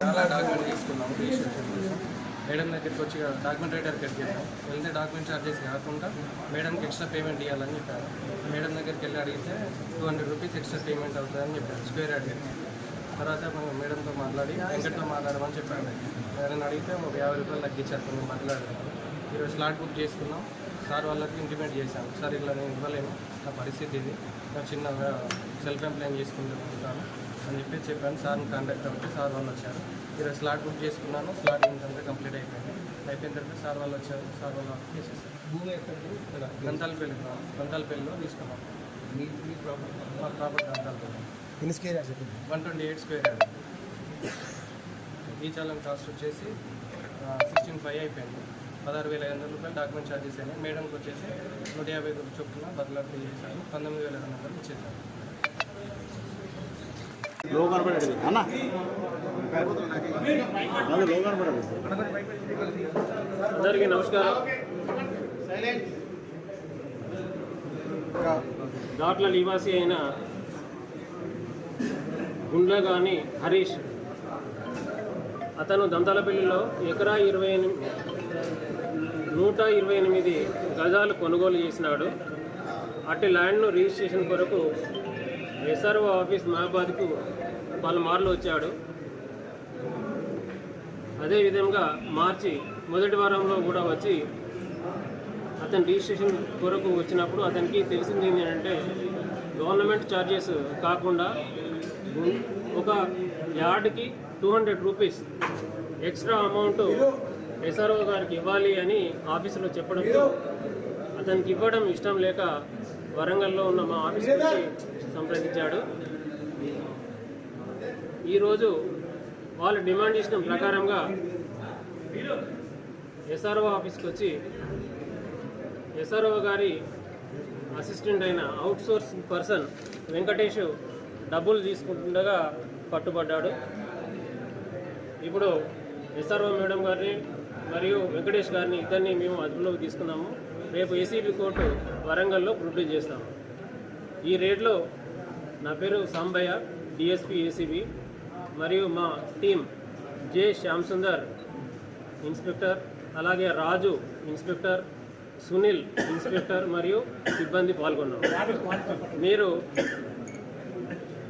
చాలా డాక్యుమెంట్ తీసుకున్నాము రిజిస్ట్రేషన్ కోసం మేడం దగ్గరికి వచ్చి డాక్యుమెంట్ రైటర్ దగ్గరికి వెళ్ళాం వెళ్తే డాక్యుమెంట్ చార్జెస్ కాకుండా మేడంకి ఎక్స్ట్రా పేమెంట్ ఇవ్వాలని చెప్పారు. మేడం దగ్గరికి వెళ్ళి అడిగితే two hundred rupees extra payment అవుతుందని చెప్పారు. స్క్వేర్ అడిగారు. తర్వాత మనం మేడంతో మాట్లాడి వెంకట్తో మాట్లాడమని చెప్పాను మేడం అడిగితే ఒక యాభై రూపాయలు తగ్గించారు కొంచెం మాట్లాడారు ఈరోజు స్లాట్ బుక్ చేసుకున్నాం. సార్ వాళ్ళకి ఇంటిమేట్ చేశాను సార్ ఇట్లా నేను ఇవ్వలేను. నా పరిస్థితి ఇది. నా చిన్న సెల్ఫ్ ఎంప్లాయ్ చేసుకుంటాను అని చెప్పి చెప్పాను. సార్ని కాంటాక్ట్ అవుతే సార్ వాళ్ళు వచ్చారు. ఈరోజు స్లాట్ బుక్ చేసుకున్నాను. స్లాట్ ఏంటంటే కంప్లీట్ అయిపోయింది. అయిపోయిన తర్వాత సార్ వాళ్ళు వచ్చారు. సార్ వాళ్ళు చేసేసారు. భూమి ఎక్కడిది? ఇక్కడ గంతాలపల్లి. గంతాలపల్లిలో తీసుకున్నాం. మీ మీ ప్రాబ్లం మా ప్రాపర్ గంతాలపల్లి. ఎన్ని చెప్పింది వన్ ట్వంటీ ఎయిట్ స్క్వేర్ ఈ చాలం కాస్ట్ వచ్చేసి సిక్స్టీన్ ఫైవ్ అయిపోయింది. పదహారు వేల ఐదు వందల రూపాయలు డాక్యుమెంట్ ఛార్జెస్ అయినాయి. మేడంకి వచ్చేసి నూట యాభై రూపాయలు చొప్పున బదులాపి చేశాను పంతొమ్మిది వేల ఐదు వందలు ఇచ్చేసాను లో కనపడేది అన్న. అది లో కనపడేది అందరికీ నమస్కారం. దాట్ల నివాసి అయిన గుండ్లగాని హరీష్ అతను దంతాలపల్లిలో ఎకరా ఇరవై ఎనిమిది నూట ఇరవై ఎనిమిది గజాలు కొనుగోలు చేసినాడు. అట్టి ల్యాండ్ను రిజిస్ట్రేషన్ కొరకు ఎస్ఆర్ఓ ఆఫీస్ మహాబాద్కు పలుమార్లు వచ్చాడు. అదేవిధంగా మార్చి మొదటి వారంలో కూడా వచ్చి అతను రిజిస్ట్రేషన్ కొరకు వచ్చినప్పుడు అతనికి తెలిసింది ఏంటంటే గవర్నమెంట్ ఛార్జెస్ కాకుండా ఒక యార్డ్కి two hundred rupees extra amount SRO గారికి ఇవ్వాలి అని ఆఫీసులో చెప్పడంతో అతనికి ఇవ్వడం ఇష్టం లేక వరంగల్లో ఉన్న మా ఆఫీస్ నుంచి సంప్రదించాడు. ఈరోజు వాళ్ళు డిమాండ్ చేసిన ప్రకారంగా ఎస్ఆర్ఓ ఆఫీస్కి వచ్చి ఎస్ఆర్ఓ గారి అసిస్టెంట్ అయిన అవుట్ సోర్స్ పర్సన్ వెంకటేష్ డబ్బులు తీసుకుంటుండగా పట్టుబడ్డాడు. ఇప్పుడు ఎస్ఆర్ఓ మేడం గారిని మరియు వెంకటేష్ గారిని ఇద్దరిని మేము అదుపులోకి తీసుకున్నాము. రేపు ఏసీబీ కోర్టు వరంగల్లో ప్రొడ్యూస్ చేస్తాము ఈ రేట్లో నా పేరు సాంబయ్య డిఎస్పి ఏసీబీ మరియు మా team J Shyam Sundar inspector అలాగే రాజు ఇన్స్పెక్టర్ సునీల్ ఇన్స్పెక్టర్ మరియు సిబ్బంది పాల్గొన్నారు మీరు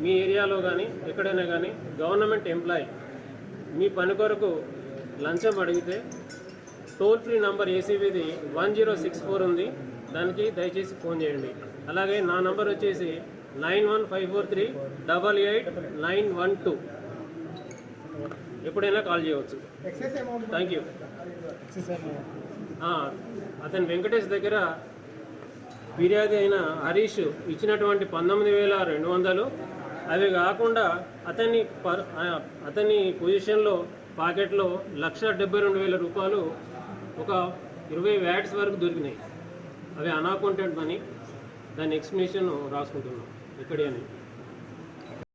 మీ ఏరియాలో కానీ ఎక్కడైనా కానీ గవర్నమెంట్ ఎంప్లాయ్ మీ పని కొరకు లంచం అడిగితే టోల్ ఫ్రీ నంబర్ ఏసీబీది వన్ జీరో సిక్స్ ఫోర్ ఉంది. దానికి దయచేసి ఫోన్ చేయండి. అలాగే నా నంబర్ వచ్చేసి nine one five four three double eight nine one two. ఎప్పుడైనా కాల్ చేయవచ్చు. థ్యాంక్ యూ అతను వెంకటేష్ దగ్గర ఫిర్యాదు అయిన హరీష్ ఇచ్చినటువంటి పంతొమ్మిది వేల రెండు వందలు అవి కాకుండా అతని పర్ అతని పొజిషన్లో పాకెట్లో లక్ష డెబ్బై రెండు వేల రూపాయలు ఒక ఇరవై వ్యాట్స్ వరకు దొరికినాయి. అవి అన్అకౌంటెడ్ మనీ దాని ఎక్స్ప్లెనేషన్ రాసుకుంటున్నాం. ఇక్కడే అని.